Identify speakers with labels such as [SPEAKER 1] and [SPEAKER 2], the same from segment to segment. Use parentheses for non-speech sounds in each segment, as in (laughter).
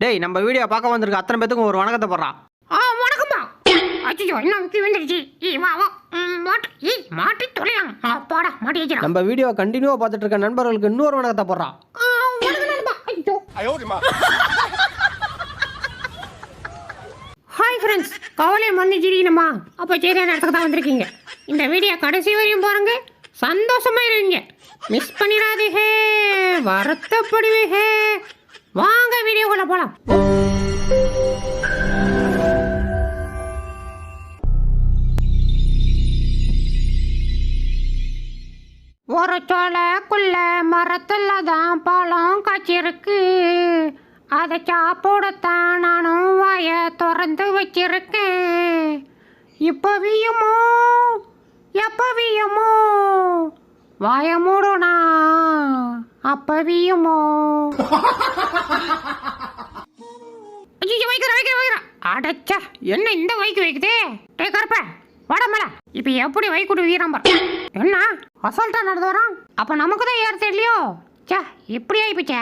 [SPEAKER 1] டேய் நம்ம வீடியோ பார்க்க வந்திருக்க அத்தனை பேத்துக்கும் ஒரு வணக்கத்தை போடுறான்
[SPEAKER 2] ஆ வணக்கம்மா. அச்சோ என்ன முக்கி வந்துருச்சு. ஈ வா வா. மாட்டு ஈ மாட்டி தொலையாம் அப்பாடா மாட்டி
[SPEAKER 1] நம்ம வீடியோ கண்டினியூவாக பார்த்துட்டு இருக்க நண்பர்களுக்கு இன்னொரு வணக்கத்தை போடுறான்
[SPEAKER 2] வணக்கம் நண்பா. ஐயோ. ஹாய் ஃப்ரெண்ட்ஸ் கவலை மன்னிச்சிருக்கணுமா அப்போ சரியான இடத்துக்கு தான் வந்திருக்கீங்க. இந்த வீடியோ கடைசி வரையும் பாருங்க. சந்தோஷமா இருவீங்க மிஸ் பண்ணிடாதீங்க. வருத்தப்படுவீங்க. வாங்க வீடியோக்குள்ள போலாம். ஒரு சோலைக்குள்ள மரத்துல தான் பழம் காய்ச்சிருக்கு. அதை சாப்பிடத்தான் நானும் வாய திறந்து வச்சிருக்கேன். இப்போ வியுமோ எப்போ வியுமோ வாய மூடுனா அப்ப வியுமோ ஐயோ வைக்கிற வைக்கிற வைக்கிற. அடச்சா என்ன இந்த வைக்கு வைக்குதே? டே கருப்ப வாட மேல. இப்ப எப்படி வைக்குடு வீரம்பர்? என்ன? அசால்ட்டா நடந்து வரான்? அப்ப நமக்கு தான் ஏற தெரியலையோ? சே இப்படி ஆயிப்போச்சே.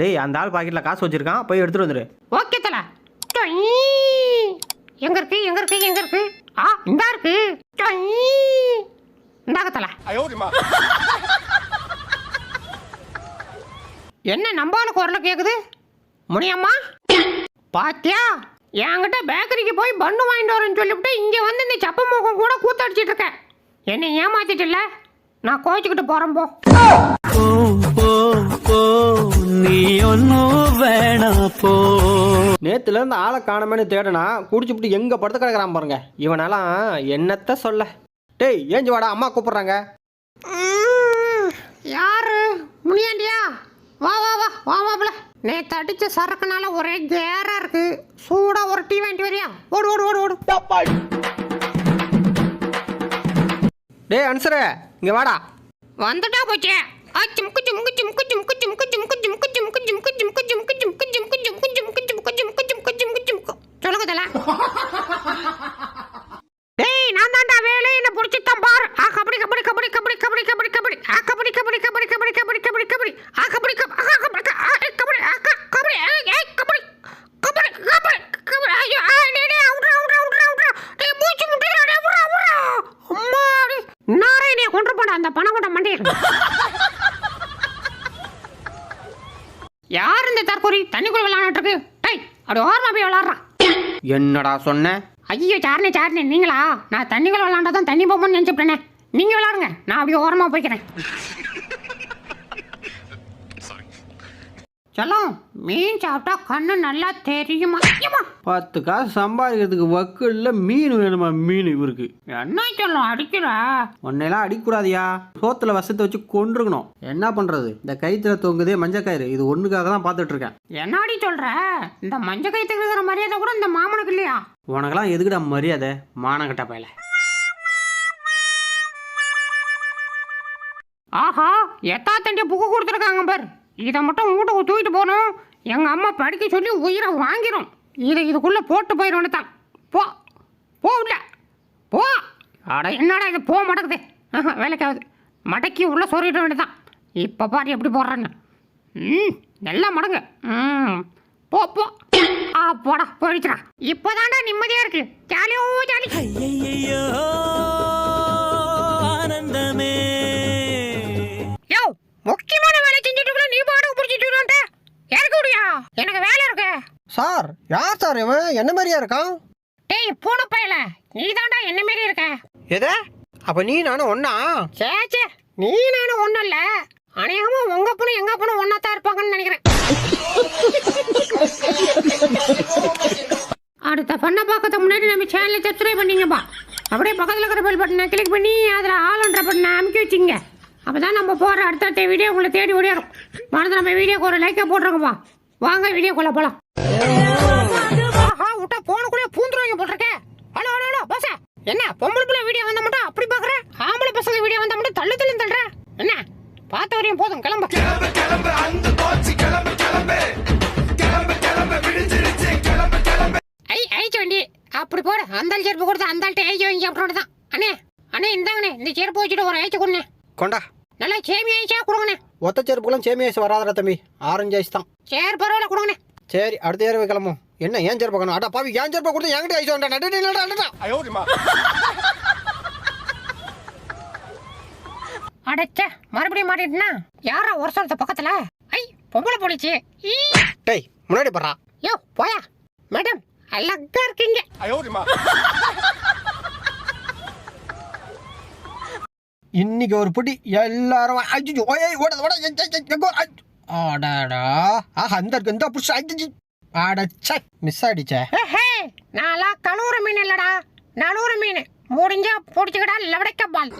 [SPEAKER 1] டேய் அந்த ஆள் பாக்கெட்டில் காசு வச்சிருக்கான். போய் எடுத்துட்டு வந்துரு.
[SPEAKER 2] ஓகே தல. எங்க இருக்கு எங்க இருக்கு எங்க இருக்கு? ஆ இந்த இருக்கு. தல என்ன நம்பால குரல கேக்குது? முனியம்மா? பாத்தியா? என்கிட்ட பேக்கரிக்கு போய் பண்ணு வாங்கிட்டு வரேன்னு சொல்லிவிட்டு இங்க வந்து இந்த சப்ப மூக்கம் கூட கூத்தடிச்சிட்டு இருக்க. என்னை ஏமாத்திட்டுல நான் கோச்சுக்கிட்டு போறேன் போ.
[SPEAKER 3] நீ ஒன்னும் வேணா போ.
[SPEAKER 1] நேத்துல இருந்து ஆளை காணமேனு தேடனா குடிச்சுப்புட்டு எங்க படுத்து கிடக்குறான் பாருங்க. இவனெல்லாம் என்னத்த சொல்ல? டேய் ஏஞ்சி வாடா அம்மா கூப்பிடுறாங்க.
[SPEAKER 2] ம், யாரு? முனியாண்டியா? வா வா வா வா மாப்பிள நேத்து அடிச்ச சரக்குனால ஒரே கேரா இருக்கு. சூடா ஒரு டீ வாங்கிட்டு வரியா? ஓடு ஓடு ஓடு ஓடு.
[SPEAKER 1] டேய் அனுசரே இங்க வாடா.
[SPEAKER 2] வந்துட்டா போச்சே. ஆ, ஜிம்கு, ஜிம்கு, ஜிம்கு, ஜிம்கு, ஜிம்கு, ஜிம்கு, ஜிம்கு, அந்த பணம் மண்டியில் யார் இந்த தற்கொலை? தண்ணிக்குள்ள விளையாண்டுட்டு இருக்கு. டேய் அப்படி ஓரமா போய் விளையாடுறான்.
[SPEAKER 1] என்னடா சொன்ன?
[SPEAKER 2] ஐயோ சாரணே சாரணே நீங்களா? நான் தண்ணிக்குள்ள விளையாண்டதான் தண்ணி போகும்னு நினைச்சுட்டேனே நீங்க விளையாடுங்க. நான் அப்படியே ஓரமா போய்க்கிறேன். செல்லம் மீன் சாப்பிட்டா கண்ணு நல்லா தெரியுமா.
[SPEAKER 1] பத்து காசு சம்பாதிக்கிறதுக்கு வக்கு இல்லை மீன் வேணுமா? மீன் இவருக்கு.
[SPEAKER 2] என்ன சொல்லும் அடிக்கிற?
[SPEAKER 1] உன்னையெல்லாம் அடிக்கக்கூடாதியா சோத்துல வசத்தை வச்சு கொண்டிருக்கணும் என்ன பண்றது? இந்த கைத்துல தொங்குதே மஞ்சக்கயிறு இது ஒண்ணுக்காக தான் பார்த்துட்டு இருக்கேன்
[SPEAKER 2] என்னடி சொல்ற? இந்த மஞ்ச கைத்துக்கு இருக்கிற மரியாதை கூட இந்த மாமனுக்கு இல்லையா?
[SPEAKER 1] உனக்கெல்லாம் எதுக்குடா மரியாதை? மானங்கட்ட பயல.
[SPEAKER 2] ஆஹா எத்தா தண்டிய புக்கு கொடுத்துருக்காங்க பார். இதை மட்டும் வீட்டுக்கு தூக்கிட்டு போகணும். எங்கள் அம்மா படிக்க சொல்லி உயிரை வாங்கிரும். இதை இதுக்குள்ளே போட்டு போயிடும்னு தான். போ போ உள்ள. போ. அட என்னடா இது? போக மாட்டேங்குது ஆஹா, மடக்கி உள்ளே சொல்லிட வேண்டியதான் இப்போ பாரு எப்படி போடுறாங்க ம் நல்லா மடங்கு. ம். போ போ. ஆ போடா போயிடுச்சுடா. இப்போதான்டா நிம்மதியாக இருக்கு. ஜாலியோ ஜாலி. ஐயோ
[SPEAKER 1] சார் யார் சார் இவன்? என்ன மாதிரியா இருக்கான்?
[SPEAKER 2] டேய் பூனை பயல. நீ தாண்டா என்ன மாரி இருக்க?
[SPEAKER 1] எது? அப்ப நீ நானும் ஒன்னா
[SPEAKER 2] சே சே. நீ நானும் ஒண்ணும் இல்ல. அநேகமா உங்க பொண்ணு எங்க பொண்ணு ஒன்னா தான் இருப்பாங்கன்னு நினைக்கிறேன். அடுத்த பண்ண பார்க்கறதுக்கு முன்னாடி நம்ம சேனலை சப்ஸ்கிரைப் பண்ணிங்கப்பா அப்படியே பக்கத்தில் இருக்கிற பெல் பட்டனை கிளிக் பண்ணி அதில் ஆளுன்ற பட்டனை அமுக்கி வச்சுங்க. அப்போ தான் நம்ம போகிற அடுத்தடுத்த வீடியோ உங்களை தேடி ஓடிடும் மறந்து நம்ம வீடியோக்கு ஒரு லைக்கை போட்டுருங்கப்பா வாங்க வீடியோக்குள்ளே போகலாம் விட்டா போனக்குள்ளே பூந்துருவாங்க போட்டிருக்கேன் ஹலோ ஹலோ ஹலோ பஸ் என்ன பொம்பளை பிள்ளை வீடியோ வந்தா மட்டும் அப்படி பார்க்குற ஆம்பளை பசங்க வீடியோ வந்தா மட்டும் தள்ளு தள்ளு தள்ளுற? என்ன பார்த்த வரையும் போதும் கிளம்பு. ஐ ஐ சொண்டி அப்படி போடு அந்த ஆள் செருப்பு கொடுத்து அந்த ஆள்கிட்ட ஐச்சு வாங்கி அப்படி தான் அண்ணே அண்ணே இந்தாங்கண்ணே இந்த செருப்பு வச்சுட்டு ஒரு ஐச்சு கொண்டு
[SPEAKER 1] கொண்டா.
[SPEAKER 2] நல்லா சேமி ஐஸா கொடுங்கண்ணே.
[SPEAKER 1] ஒத்த செருப்புக்கெல்லாம் சேமி ஐஸ் வராதடா தம்பி. ஆரஞ்சு ஐஸ் தான்.
[SPEAKER 2] சரி பரவாயில்ல கொடுங்கண்ணே.
[SPEAKER 1] சரி அடுத்த ஏறவே கிளம்பும் என்ன ஏன் செருப்பு கணும் அடா பாவி ஏன் செருப்பை கொடுத்து என்கிட்ட ஐஸ் வேண்டாம் நடு நடு நடு
[SPEAKER 2] அடைச்சே மறுபடியும் மாட்டிட்டுனா யாரா ஒரு சொல்றது பக்கத்துல ஐ பொம்பளை போலிச்சு
[SPEAKER 1] டேய் முன்னாடி போடுறா
[SPEAKER 2] யோ போயா மேடம் அழகா இருக்கீங்க
[SPEAKER 1] இன்னைக்கு ஒரு புடி எல்லாரும் அஜிஜு ஓய் ஓட ஓட எங்க எங்க ஆடாடா ஆஹா அந்த இருக்கு இந்த புடிச்சு அஜிஜு ஆடச்சே மிஸ் ஆயிடுச்சே.
[SPEAKER 2] ஹே நான்லாம் கழுவுற மீன் இல்லடா. நழுவுற மீன். முடிஞ்சா பிடிச்சிக்கடா லவடைக்க பால்.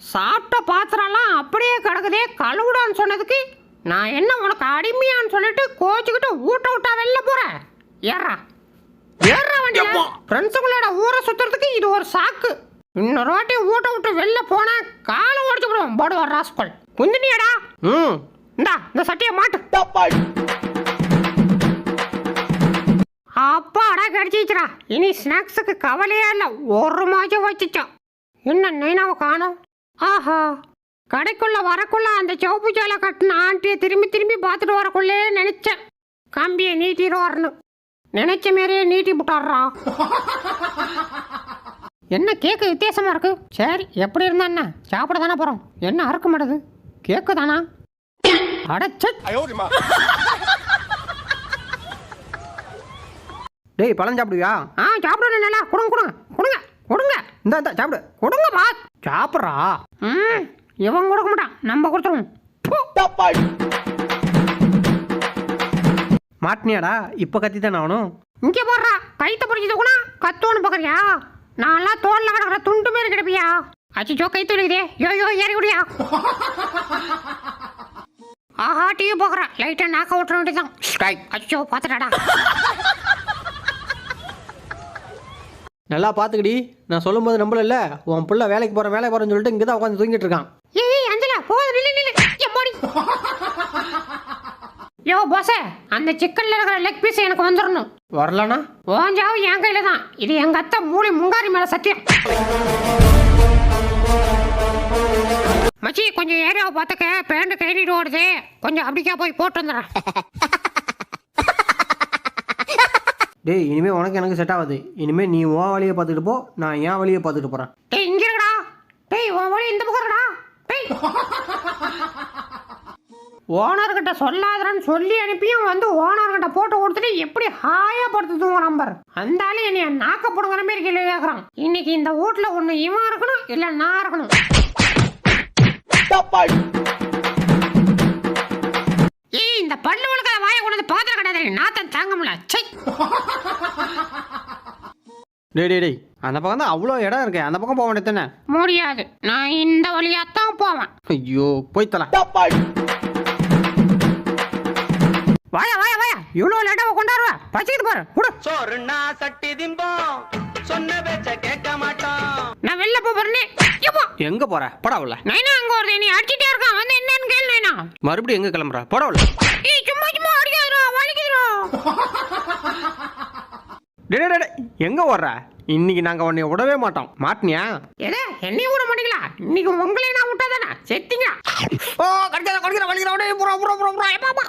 [SPEAKER 2] சாப்பிட்ட பாத்திரம்லாம் அப்படியே கிடக்குதே கழுவுடான்னு சொன்னதுக்கு நான் என்ன உனக்கு அடிமையான்னு சொல்லிட்டு கோச்சுக்கிட்டு ஊட்ட விட்டா வெளில போறேன் ஏறா. ஏறா வண்டி ஃப்ரெண்ட்ஸுங்களோட ஊரை சுத்துறதுக்கு இது ஒரு சாக்கு. இன்னொரு வாட்டி ஊட்ட விட்டு வெளில போனா காலை உடச்சு விடுவோம். போடுவார் ராஸ்கோல். குந்தினியாடா.
[SPEAKER 1] ம்.
[SPEAKER 2] இந்தா இந்த சட்டியை மாட்டு. அப்பாடா கிடைச்சிச்சுடா இனி ஸ்நாக்ஸுக்கு கவலையே இல்லை. ஒரு மாதம் வச்சுச்சோம் என்ன நைனாவை காணோம்? ஆஹா. கடைக்குள்ள வரக்குள்ள அந்த சிவப்பு சேலை கட்டின ஆண்டியை திரும்பி திரும்பி பார்த்துட்டு வரக்குள்ளே நினைச்சேன். கம்பியை நீட்டிடுவார்னு. நினைச்ச மாரியே நீட்டி விட்டாடுறா (laughs) என்ன கேக்கு வித்தியாசமா இருக்கு? சரி எப்படி இருந்தா என்ன? சாப்பிட தானே போறோம். என்ன அறுக்க மாட்டேது கேக்கு தானா? அடைச்ச
[SPEAKER 1] டேய் பழம் சாப்பிடுவியா?
[SPEAKER 2] ஆ சாப்பிடுங்க நல்லா? கொடுங்க கொடுங்க கொடுங்க கொடுங்க.
[SPEAKER 1] இந்த இந்த சாப்பிடு.
[SPEAKER 2] கொடுங்க பா.
[SPEAKER 1] சாப்பிட்றா?
[SPEAKER 2] ம் இவன் கொடுக்க மாட்டான். நம்ம கொடுத்துருவோம்.
[SPEAKER 1] மாட்டினியாடா? இப்போ கத்தி தானே ஆகணும்.
[SPEAKER 2] இங்கே போடுறா. கைத்த பிடிச்சது கூட கத்தோன்னு பார்க்குறியா நான்லாம் தோல்ல கிடக்குற துண்டு மாரி கிடப்பியா அச்சோ கைத்து இருக்குதே யோ யோ ஏறி விடியா ஆஹா டிவி பார்க்குறேன் லைட்டாக நாக்க விட்டுற வேண்டியதான் அச்சோ பார்த்துட்டாடா.
[SPEAKER 1] நல்லா பார்த்துக்கடி. நான் சொல்லும்போது நம்பல உன் புள்ள வேலைக்கு போகிறேன் வேலைக்கு போகிறேன்னு சொல்லிட்டு இங்கே தான் உட்காந்து தூங்கிட்டு இருக்கான்.
[SPEAKER 2] ஏய் அஞ்சலா போது எம்மாடி (laughs) யோ பாசே அந்த சிக்கன்ல இருக்கிற லெக் பீஸ் எனக்கு வந்துடணும்
[SPEAKER 1] வரலனா
[SPEAKER 2] ஓஞ்சாவும் என் கையில தான். இது எங்க அத்தை மூளை முங்காரி மேல சத்தியம். மச்சி கொஞ்சம் ஏரியாவை பார்த்துக்க. பேண்ட் கைனிட்டு ஓடுது. கொஞ்சம் அப்படிக்கா போய் போட்டு வந்துடுறேன்.
[SPEAKER 1] டேய் இனிமே உனக்கு எனக்கு செட் ஆகாது. இனிமே நீ உன் வழியை பார்த்துட்டு போ. நான் என் வழியை பார்த்துட்டு போகிறேன்
[SPEAKER 2] டேய் இங்க இருக்கடா டேய் உன் வழி இந்த பக்கம் இருக்கடா டேய். ஓனர்கிட்ட சொல்லாதன்னு சொல்லி அனுப்பியும் வந்து ஓனர்கிட்ட போட்டு கொடுத்துட்டு எப்படி ஹாயா படுத்து தூங்க நம்பர் அந்த ஆளு என்னைய நாக்க போடுங்கிற மாதிரி கேள்வி கேட்கறான் இன்னைக்கு இந்த வீட்ல ஒண்ணு இவன் இருக்கணும் இல்ல நான் இருக்கணும். ஏய் இந்த பல்லு வளர்க்காத வாயை கொண்டு வந்து பாத்திரம் கிடையாது நாத்தம் தாங்க முடியல சை.
[SPEAKER 1] டேய் டேய் டேய் அந்த பக்கம் தான் அவ்வளோ இடம் இருக்கு. அந்த பக்கம் போக வேண்டியது தானே?
[SPEAKER 2] முடியாது. நான் இந்த வழியாத்தான் போவேன்.
[SPEAKER 1] ஐயோ போய் தல.
[SPEAKER 2] வாயா வாயா வாயா. இவ்வளோ லேட்டாக கொண்டாடுவா? பச்சிக்கிட்டு பாரு. கொடு
[SPEAKER 3] சோறுனா சட்டி திம்போம். சொன்ன பேச்ச கேட்க மாட்டோம்.
[SPEAKER 2] நான் வெளில போ போறேனே எப்போ
[SPEAKER 1] எங்கே போகிற படாவில்ல
[SPEAKER 2] நைனா அங்க ஒரு நீ அடிச்சிட்டே இருக்கான். வந்து என்னன்னு கேளு நைனா.
[SPEAKER 1] மறுபடியும் எங்கே கிளம்புற? படாவில்ல
[SPEAKER 2] ஏய் சும்மா சும்மா அடிக்காதடா. வலிக்குதுடா.
[SPEAKER 1] டேய் டேய், டேய். எங்கே ஓடுற? இன்னைக்கு நாங்கள் உன்னை விடவே மாட்டோம். மாட்டினியா?
[SPEAKER 2] எதே? என்னையும் விட மாட்டீங்களா? இன்னைக்கு உங்களே நான் விட்டாதானே? செத்தீங்க
[SPEAKER 1] ஓ கடிக்கிற கடிக்கிற வலிக்கிற அப்படியே புறா புறா புறா புறா.
[SPEAKER 2] ஏமாமா